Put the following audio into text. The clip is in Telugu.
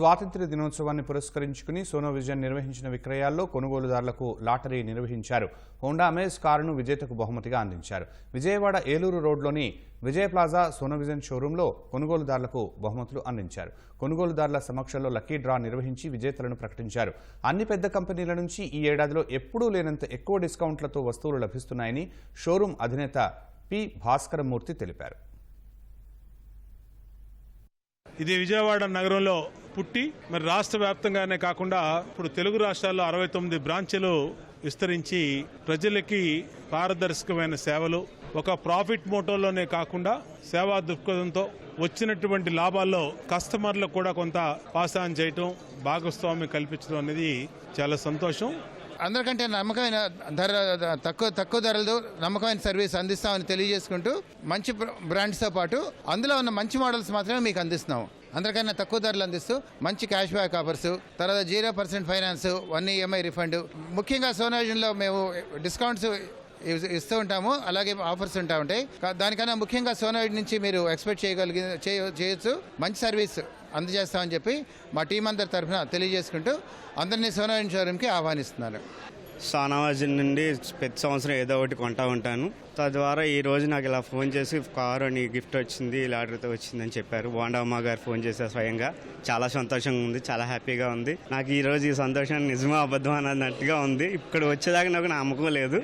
స్వాతంత్ర్య దినోత్సవాన్ని పురస్కరించుకుని సోనో విజన్ నిర్వహించిన విక్రయాల్లో కొనుగోలుదారులకు లాటరీ నిర్వహించారు. హోండా అమేజ్ కారును విజేతకు బహుమతిగా అందించారు. విజయవాడ ఏలూరు రోడ్లోని విజయ ప్లాజా సోనో విజన్ షోరూంలో కొనుగోలుదారులకు బహుమతులు అందించారు. కొనుగోలుదారుల సమక్షంలో లక్కీ డ్రా నిర్వహించి విజేతలను ప్రకటించారు. అన్ని పెద్ద కంపెనీల నుంచి ఈ ఏడాదిలో ఎప్పుడూ లేనంత ఎక్కువ డిస్కౌంట్లతో వస్తువులు లభిస్తున్నాయని షోరూం అధినేత పి. భాస్కరమూర్తి తెలిపారు. ఇది విజయవాడ నగరంలో పుట్టి మరి రాష్ట్ర వ్యాప్తంగానే కాకుండా ఇప్పుడు తెలుగు రాష్ట్రాల్లో అరవై తొమ్మిది బ్రాంచ్లు విస్తరించి ప్రజలకి పారదర్శకమైన సేవలు ఒక ప్రాఫిట్ మోటోలోనే కాకుండా సేవా దృక్పథంతో వచ్చినటువంటి లాభాల్లో కస్టమర్లకు కూడా కొంత పాసాన్ చేయటం భాగస్వామ్యం కల్పించడం అనేది చాలా సంతోషం. అందరికంటే నమ్మకమైన ధర తక్కువ తక్కువ ధరలతో నమ్మకమైన సర్వీస్ అందిస్తామని తెలియజేసుకుంటూ మంచి బ్రాండ్స్తో పాటు అందులో ఉన్న మంచి మోడల్స్ మాత్రమే మీకు అందిస్తున్నాము. అందరికన్నా తక్కువ ధరలు అందిస్తూ మంచి క్యాష్ బ్యాక్ ఆఫర్స్ తర్వాత zero percent finance one EMI refund. ముఖ్యంగా సోనాజన్లో మేము డిస్కౌంట్స్ ఇస్తూ ఉంటాము అలాగే ఆఫర్స్ ఉంటా ఉంటాయి. దానికన్నా ముఖ్యంగా సోనాయిడ్ నుంచి మీరు ఎక్స్పెక్ట్ చేయగలిగి చేయ- చేయొచ్చు. మంచి సర్వీస్ అందజేస్తామని చెప్పి మా టీం అందరి తరఫున తెలియజేసుకుంటూ అందరినీ సోనాయిడ్ షోరూమ్కి ఆహ్వానిస్తున్నాను. సానావాజన్ నుండి ప్రతి సంవత్సరం ఏదో ఒకటి కొంటా ఉంటాను. తద్వారా ఈ రోజు నాకు ఇలా ఫోన్ చేసి కారు అని గిఫ్ట్ వచ్చింది ఇలా ఆర్డర్తో వచ్చిందని చెప్పారు. బోండమ్మ గారు ఫోన్ చేశారు స్వయంగా. చాలా సంతోషంగా ఉంది చాలా హ్యాపీగా ఉంది. నాకు ఈ రోజు ఈ సంతోషం నిజమా అబద్ధం అన్నట్టుగా ఉంది. ఇక్కడ వచ్చేదాకా నాకు నమ్మకం లేదు.